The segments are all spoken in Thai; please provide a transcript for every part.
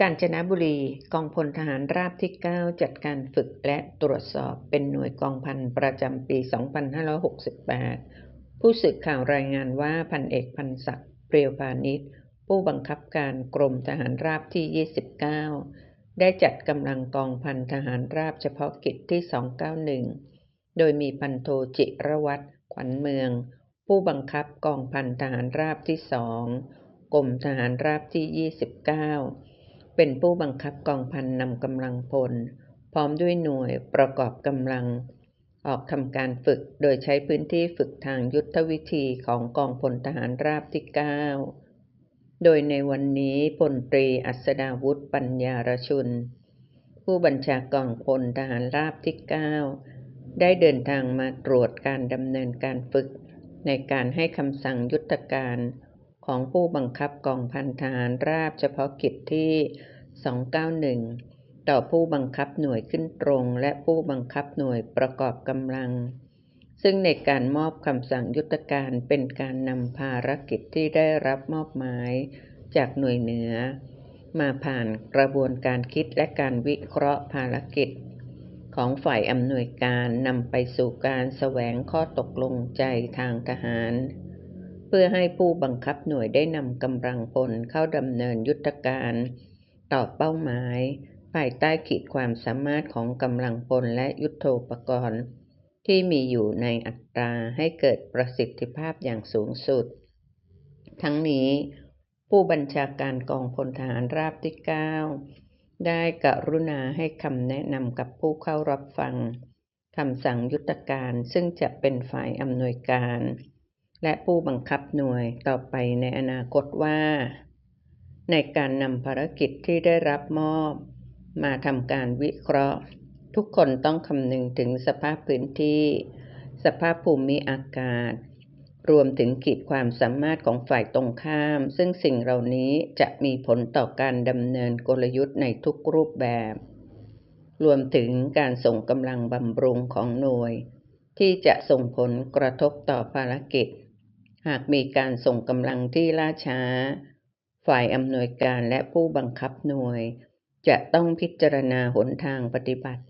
กาญจนบุรีกองพลทหารราบที่ 9 จัดการฝึกและตรวจสอบเป็นหน่วยกองพันประจำปี 2568 ผู้สื่อข่าวรายงานว่าพันเอกพันศักดิ์เปรียวพาณิชย์ผู้บังคับการกรมทหารราบที่ 29 ได้จัดกำลังกองพันทหารราบเฉพาะกิจที่ 291 โดยมีพันโทจิรวัตรขวัญเมือง ผู้บังคับกองพันทหารราบที่สองกรมทหารราบที่ 29 เป็นผู้บังคับกองพันนำกำลังพล พร้อมด้วยหน่วยประกอบกำลัง ออกทำการฝึกโดยใช้พื้นที่ฝึกทางยุทธวิธีของกองพลทหารราบที่ 9 โดยในวันนี้พลตรีอัศดาวุฒิปัญญารชุน ผู้บัญชากองพลทหารราบที่ 9 ได้เดินทางมาตรวจการดำเนินการฝึกในการให้คำสั่งยุทธการ ของผู้บังคับกองพันทหารราบเฉพาะกิจที่ 291 ต่อผู้บังคับหน่วยขึ้นตรง และผู้บังคับหน่วยประกอบกำลัง ซึ่งในการมอบคำสั่งยุทธการเป็นการนำภารกิจที่ได้รับมอบหมายจากหน่วยเหนือ มาผ่านกระบวนการคิดและการวิเคราะห์ภารกิจของฝ่ายอำนวยการนำไปสู่การแสวงข้อตกลงใจทางทหาร พื่อให้ผู้บังคับหน่วยได้นำกำลังพลเข้าดำเนินยุทธการต่อเป้าหมาย ภายใต้ขีดความสามารถของกำลังพลและยุทโธปกรณ์ ที่มีอยู่ในอัตราให้เกิดประสิทธิภาพอย่างสูงสุด ทั้งนี้ ผู้บัญชาการกองพลทหารราบที่ 9 ได้กรุณาให้คำแนะนำกับผู้เข้ารับฟังคำสั่งยุทธการซึ่งจะเป็นฝ่ายอำนวยการ และผู้บังคับหน่วยต่อไปในอนาคตว่า ในการนำภารกิจที่ได้รับมอบ มาทำการวิเคราะห์ ทุกคนต้องคำนึงถึงสภาพพื้นที่ สภาพภูมิอากาศ รวมถึงขีดความสามารถของฝ่ายตรงข้าม ซึ่งสิ่งเหล่านี้จะมีผลต่อการดำเนินกลยุทธ์ในทุกรูปแบบ รวมถึงการส่งกำลังบำรุงของหน่วย ที่จะส่งผลกระทบต่อภารกิจ หากมีการส่งกำลังที่ล่าช้า ฝ่ายอำนวยการและผู้บังคับหน่วย จะต้องพิจารณาหนทางปฏิบัติ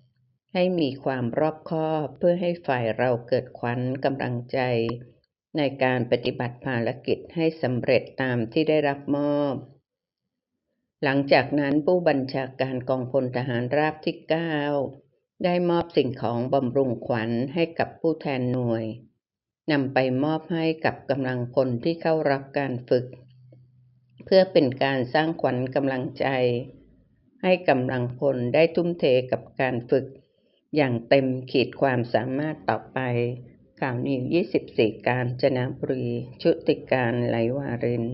ให้มีความรอบคอบเพื่อให้ฝ่ายเราเกิดขวัญกำลังใจ ในการปฏิบัติภารกิจให้สำเร็จตามที่ได้รับมอบ หลังจากนั้นผู้บัญชาการกองพลทหารราบที่ 9 ได้มอบสิ่งของบำรุงขวัญให้กับผู้แทนหน่วย นำไปมอบให้กับกำลังพลที่เข้ารับการฝึก เพื่อเป็นการสร้างขวัญกำลังใจ ให้กำลังพลได้ทุ่มเทกับการฝึก อย่างเต็มขีดความสามารถต่อไป ข่าวนิว 24 การจนบุรี ชุติการไหลวาริน